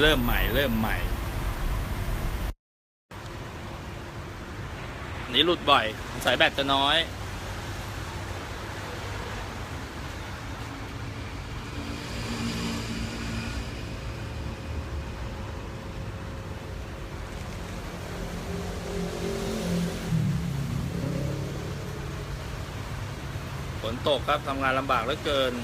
เริ่มใหม่ เริ่มใหม่ นี่หลุดบ่อย สายแบตจะน้อยฝนตกครับทำงานลำบากเหลือเกิน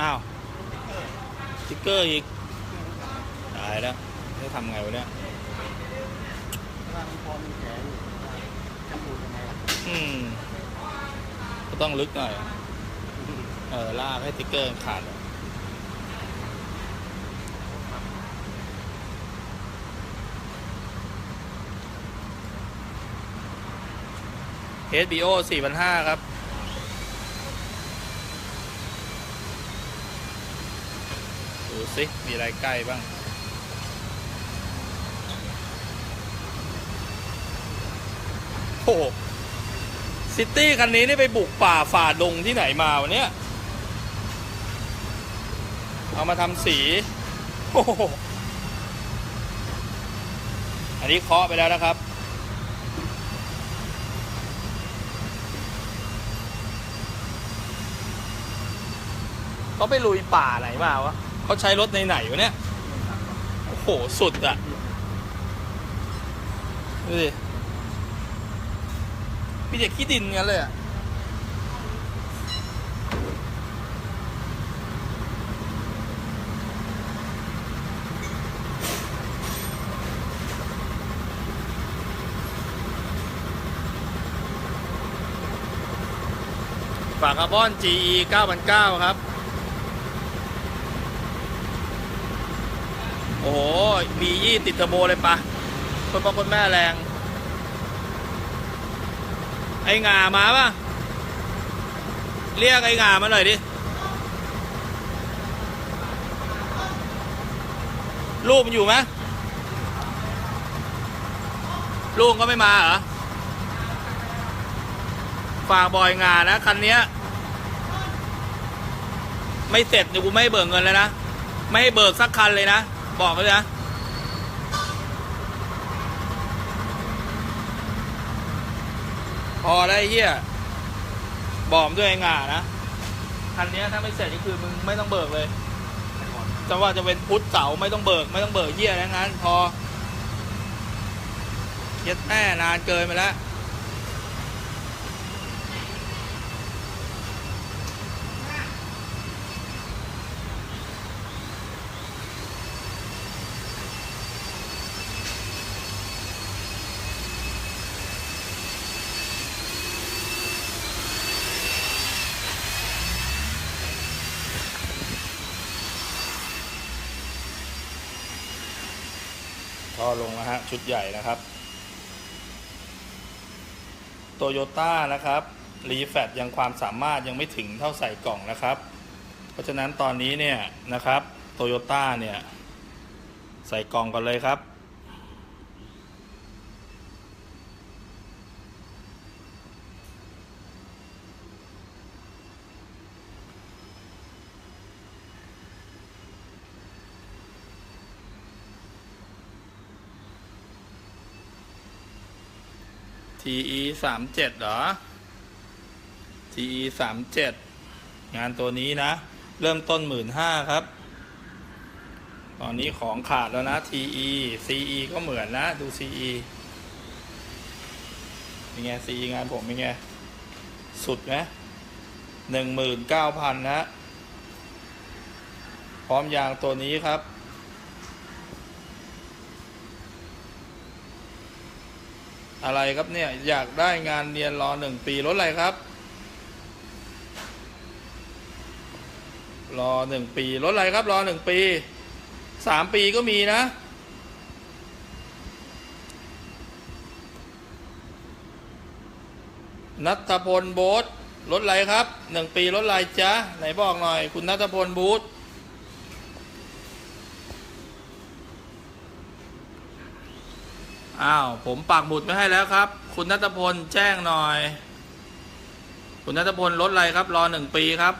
อ้าวสติ๊ก เกอร์อีก ตายแล้วจะทำไงวะเนี่ยร่างพอมีแผลอยู่จะดูยังไงล่ะอืมก็ต้องลึกหน่อย เออ ลากให้สติ๊กเกอร์ขาด HBO 4,500ครับ ดูสิมีอะไรใกล้บ้าง โอ้โหซิตี้คันนี้นี่ไปบุกป่าฝ่าดงที่ไหนมาวะเนี่ยเอามาทำสี โอ้โหอันนี้เคาะไปแล้วนะครับเขาไปลุยป่าไหนมาวะ เขาใช้รถในไหนวะเนี่ย โอ้โห สุดอะดูดิมีแต่ขี้ดินงั้นเลยอะฝากคาร์บอน GE 9,900 ครับ อ้โหมียี่ติดเทอร์โบเลยปะคนพ่อคนแม่แรง ไอ้งามาปะเรียกไอ้งามาหน่อยดิ ลูกมันอยู่ไหมลูกก็ไม่มาเหรอฝากบอยงานะคันนี้ไม่เสร็จเดี๋ยวกูไม่เบิกเงินเลยนะ ไม่ให้เบิกสักคันเลยนะ บอกไว้เลยนะพอได้เฮียบอกด้วยไอ้งานะคันเนี้ยถ้าไม่เสร็จนี่คือมึงไม่ต้องเบิกเลยจะว่าจะเป็นพุทธเสาไม่ต้องเบิก ไม่ต้องเบิกเฮียแล้วงั้น พอเย็ดแม่นานเกินไปแล้ว ท่อลงนะฮะชุดใหญ่นะครับโตโยต้านะครับรีแฟตยังความสามารถยังไม่ถึงเท่าใส่กล่องนะครับ เพราะฉะนั้นตอนนี้เนี่ยนะครับโตโยต้าเนี่ยใส่กล่องก่อนเลยครับ TE สามเจ็ดเหรอ TE สามเจ็ดงานตัวนี้นะ เริ่มต้นหมื่นห้าครับ ตอนนี้ของขาดแล้วนะ TE CE ก็เหมือนนะ ดู CE เป็นไง CE งานผมเป็นไง สุดไหมหนึ่งหมื่นเก้าพันนะ พร้อมยางตัวนี้ครับ อะไรครับเนี่ย อยากได้งานเรียนรอหนึ่งปีรถอะไรครับ รอหนึ่งปีรถอะไรครับ รอหนึ่งปีสามปีก็มีนะนัทพลโบ๊ทรถอะไรครับหนึ่งปีรถอะไรจ๊ะไหนบอกหน่อย คุณนัทพลบูธ อ้าว ผมปักหมุดไม่ให้แล้วครับ คุณนัทพลแจ้งหน่อย คุณนัทพลลดอะไรครับ รอหนึ่งปีครับ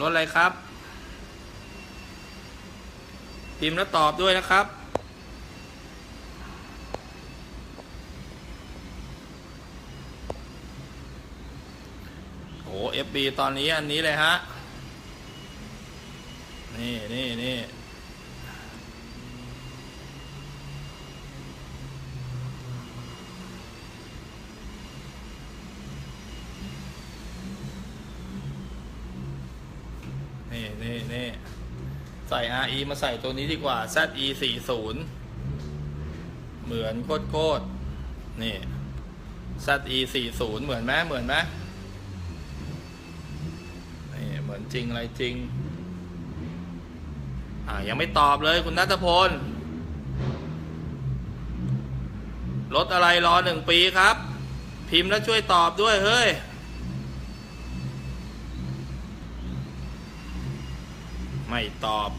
ลดอะไรครับ พิมพ์แล้วตอบด้วยนะครับ โอ้ FB ตอนนี้อันนี้เลยฮะ นี่นี่นี่ นี่นี่นี่ใส่ RE มาใส่ตัวนี้ดีกว่า ZE 4 0เหมือนโคตรโคตรนี่ ZE 4 0เหมือนไหมเหมือนไหมนี่เหมือนจริงอะไรจริง อ่ายังไม่ตอบเลยคุณนัทพลรถอะไรรอหนึ่งปีครับ พิมพ์แล้วช่วยตอบด้วยเฮ้ย ไม่ตอบ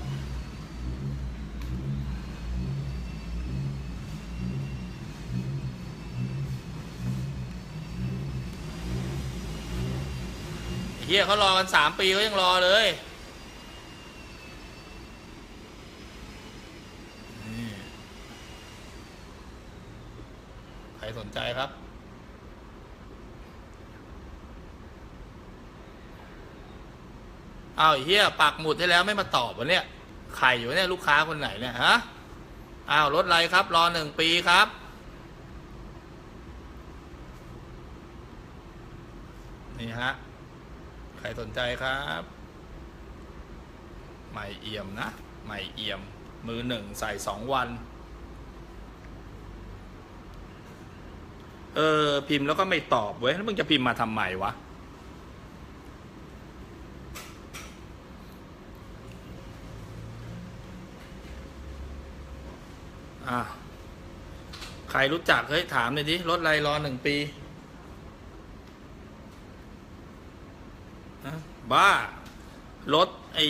เฮียเขารอกันสามปีเขายังรอเลยใครสนใจครับ อ้าวเฮียปักหมุดให้แล้วไม่มาตอบวะเนี่ยใครอยู่เนี่ยลูกค้าคนไหนเนี่ยฮะอ้าวรถอะไรครับรอหนึ่งปีครับนี่ฮะใครสนใจครับใหม่เอี่ยมนะใหม่เอี่ยม มือหนึ่งใส่สองวัน เออพิมพ์แล้วก็ไม่ตอบเว้ยแล้วมึงจะพิมพ์มาทำไมวะ ใครรู้จักเฮ้ยถามเลยดิรถอะไรรอหนึ่งปีบ้ารถไอ้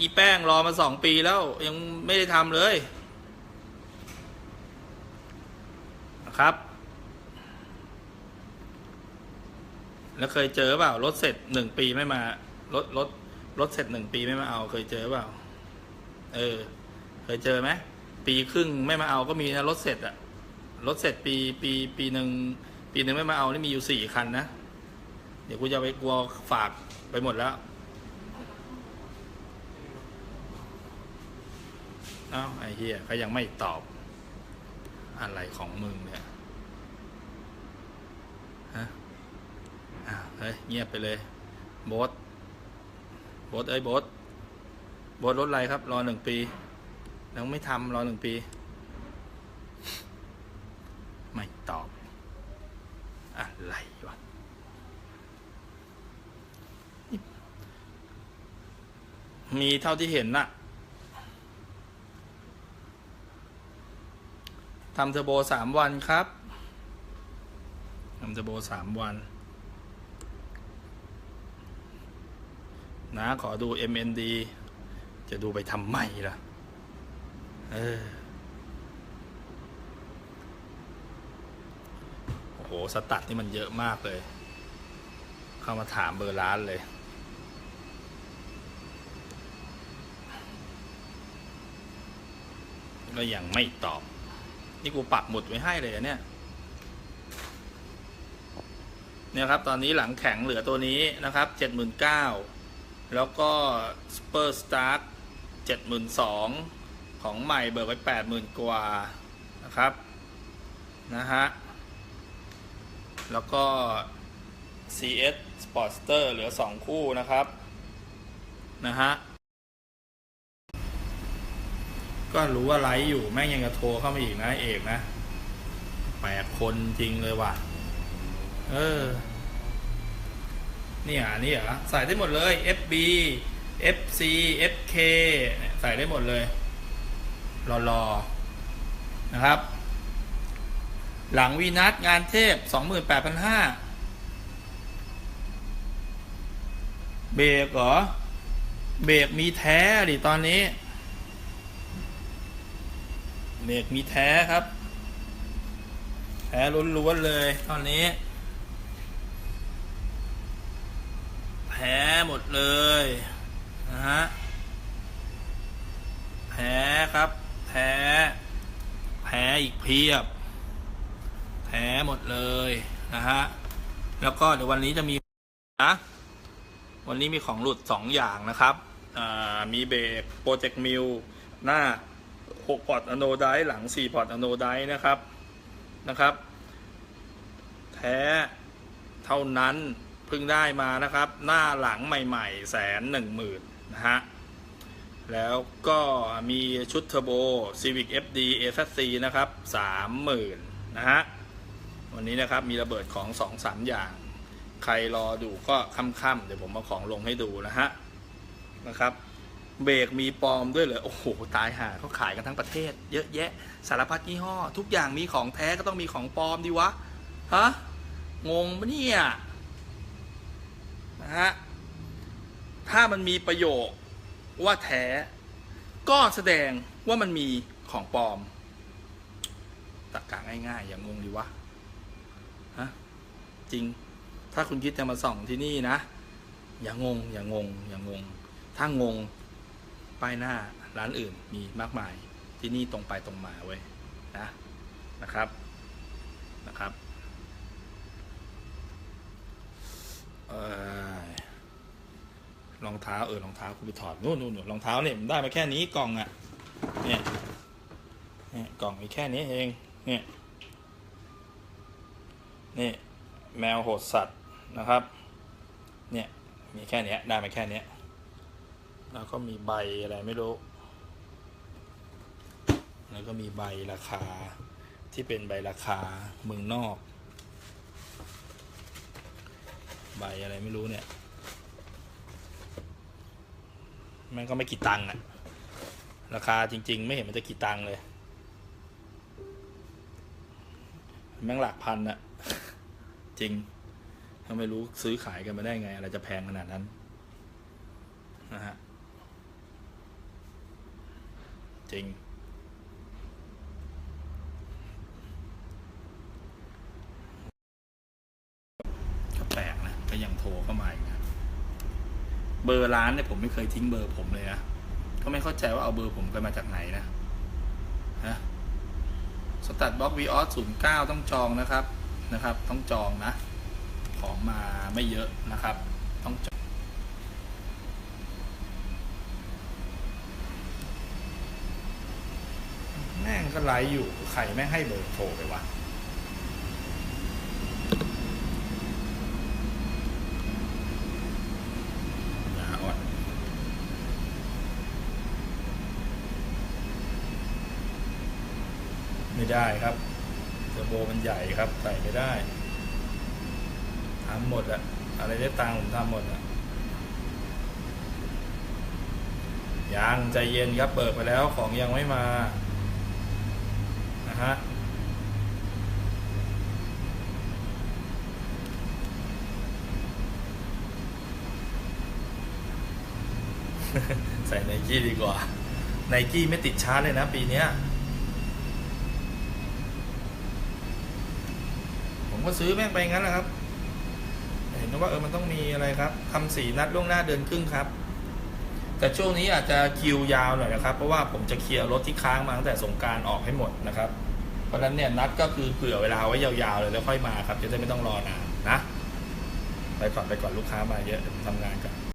อีแป้งรอมาสองปีแล้ว ยังไม่ได้ทำเลยนะครับ แล้วเคยเจอเปล่ารถเสร็จหนึ่งปีไม่มารถรถรถเสร็จหนึ่งปีไม่มาเอา เคยเจอเปล่า เออ เคยเจอไหมปีครึ่งไม่มาเอาก็มีนะรถเสร็จอะ รถเสร็จปีปีปีหนึ่งปีหนึ่งไม่มาเอานี่มีอยู่สี่คันนะ เดี๋ยวกูจะไปกลัวฝากไปหมดแล้วเอ้าไอ้เฮียเขายังไม่ตอบ อะไรของมึงเนี่ยฮะอ้าวเฮ้ยเงียบไปเลยโบสโบสเอ้ยโบสโบสรถอะไรครับ รอหนึ่งปีแล้วไม่ทำรอหนึ่งปี ไม่ตอบ อะไรวะมีเท่าที่เห็นน่ะทำเทอร์โบสามวันครับทำเทอร์โบสามวัน นะ ขอดู MND จะดูไปทำไมล่ะ เออ โอ้โหสตัดนี่มันเยอะมากเลย เข้ามาถามเบอร์ร้านเลย ก็ยังไม่ตอบ นี่กูปักหมุดไว้ให้เลยอะเนี่ย เนี่ยครับตอนนี้หลังแข็งเหลือตัวนี้นะครับ79,000แล้วก็ Super Start 72,000ของใหม่เบิกไว้80,000กว่านะครับ นะฮะ แล้วก็ CS Sportster เหลือ 2 คู่นะครับ นะฮะ ก็รู้ว่าไลฟ์อยู่ แม่งยังจะโทรเข้ามาอีกนะเอกนะแปลกคนจริงเลยว่ะ เออเนี่ยนี่เหรอใส่ได้หมดเลย FB FC FK เนี่ยใส่ได้หมดเลย รอรอนะครับ หลังวีนัทงานเทพ 28,500 เบรกเหรอ เบรกมีแท้ดิตอนนี้ เบรกมีแท้ครับแพ้ล้วนๆเลย ตอนนี้แพ้หมดเลย นะฮะแพ้ครับแพ้แพ้อีกเพียบ แพ้หมดเลยนะฮะ แล้วก็เดี๋ยววันนี้จะมีนะวันนี้มีของหลุดสองอย่างนะครับ มีเบรกโปรเจกต์มิลหน้า 6 พอร์ตอโนไดหลัง 4 พอร์ตอโนไดนะครับนะครับ แท้เท่านั้นเพิ่งได้มานะครับ หน้าหลังใหม่ๆแสนหนึ่งหมื่นนะฮะ แล้วก็มีชุดเทอร์โบ Civic FD AZC นะครับสามหมื่นนะฮะ วันนี้นะครับมีระเบิดของสองสามอย่าง ใครรอดูก็ค่ำๆเดี๋ยวผมมาของลงให้ดูนะฮะนะครับ เบรกมีปลอมด้วยเหรอโอ้โหตายห่าเขาขายกันทั้งประเทศ เยอะแยะสารพัดยี่ห้อ ทุกอย่างมีของแท้ก็ต้องมีของปลอมดิวะฮะงงปะเนี่ยนะฮะถ้ามันมีประโยคว่าแท้ ก็แสดงว่ามันมีของปลอมตักกะง่ายๆ อย่างงงดิวะ จริง ถ้าคุณคิดจะมาส่องที่นี่นะ อย่างงอย่างง อย่างงง ถ้างง ป้ายหน้าร้านอื่นมีมากมาย ที่นี่ตรงไปตรงมาเว้ยนะ นะครับ นะครับเออรองเท้าเออรองเท้าคุณไปถอดนู่นนู่นรองเท้าเนี่ยมันได้มาแค่นี้กล่องอะ่ะเนี่ยเนี่ยกล่องมีแค่นี้เอง เนี่ยเนี่ย แมวโหดสัตว์นะครับ เนี่ยมีแค่เนี้ยได้มาแค่เนี้ยแล้วก็มีใบอะไรไม่รู้ แล้วก็มีใบราคาที่เป็นใบราคาเมืองนอก ใบอะไรไม่รู้เนี่ยมันก็ไม่กี่ตังค์อะราคาจริง ๆ ไม่เห็นมันจะกี่ตังค์เลย แม่งหลักพันอะ จริง ถ้าไม่รู้ซื้อขายกันมาได้ไง อะไรจะแพงขนาดนั้นนะฮะจริง ก็แปลกนะ ก็ยังโทรเข้ามาอีกนะ เบอร์ร้านเนี่ยผมไม่เคยทิ้งเบอร์ผมเลยนะ ก็ไม่เข้าใจว่าเอาเบอร์ผมกันมาจากไหนนะ ฮะสตัดบล็อกวีออสศูนย์เก้าต้องจองนะครับ นะครับ ต้องจองนะ ของมาไม่เยอะนะครับ ต้องจองแม่งก็ไลฟ์อยู่ใครแม่งให้เบอร์โทรไปวะอ๋อไม่ได้ครับ อร์โบมันใหญ่ครับใส่ไม่ได้ทำหมดอะอะไรได้ตังค์ผมทำหมดอะยังใจเย็นครับเปิดไปแล้วของยังไม่มานะฮะใส่ไนกี้ดีกว่าไนกี้ไม่ติดชาร์จเลยนะปีนี้ ผมก็ซื้อแม่งไปงั้นแหละครับ เห็นว่าเออมันต้องมีอะไรครับทำสีนัดล่วงหน้าเดือนครึ่งครับ แต่ช่วงนี้อาจจะคิวยาวหน่อยนะครับ เพราะว่าผมจะเคลียร์รถที่ค้างมาตั้งแต่สงการออกให้หมดนะครับ เพราะนั้นเนี่ยนัดก็คือเผื่อเวลาไว้ยาวๆเลยแล้วค่อยมาครับ จะได้ไม่ต้องรอนานนะ ไปก่อนไปก่อนลูกค้ามาเยอะทำงานกัน